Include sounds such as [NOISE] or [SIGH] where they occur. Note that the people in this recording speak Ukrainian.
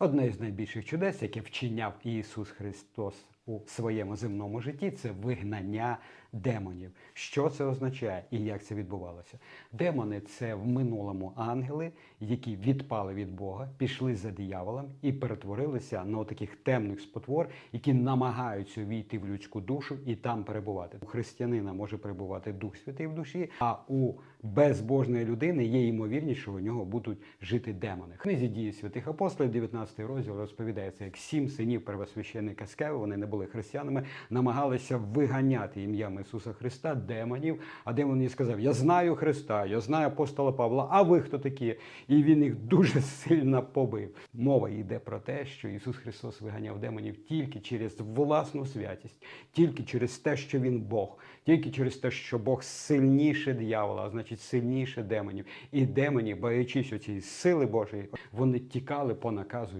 Одне з найбільших чудес, яке вчиняв Ісус Христос у своєму земному житті, це вигнання демонів. Що це означає і як це відбувалося? Демони це в минулому ангели, які відпали від Бога, пішли за дияволом і перетворилися на таких темних спотвор, які намагаються війти в людську душу і там перебувати. У християнина може перебувати Дух Святий в душі, а у безбожної людини є ймовірність, що у нього будуть жити демони. В книзі дії святих апостолів, 19 розділ розповідається, як сім синів первосвященника Скеви, вони не були християнами, намагалися виганяти ім'ям Ісуса Христа демонів. А демон їй сказав: Я знаю Христа, я знаю апостола Павла. А ви хто такі? І він їх дуже [LAUGHS] сильно побив. Мова йде про те, що Ісус Христос виганяв демонів тільки через власну святість, тільки через те, що Він Бог, тільки через те, що Бог сильніше диявола, а значить сильніше демонів. І демонів, боячись оцієї сили Божої, вони тікали по наказу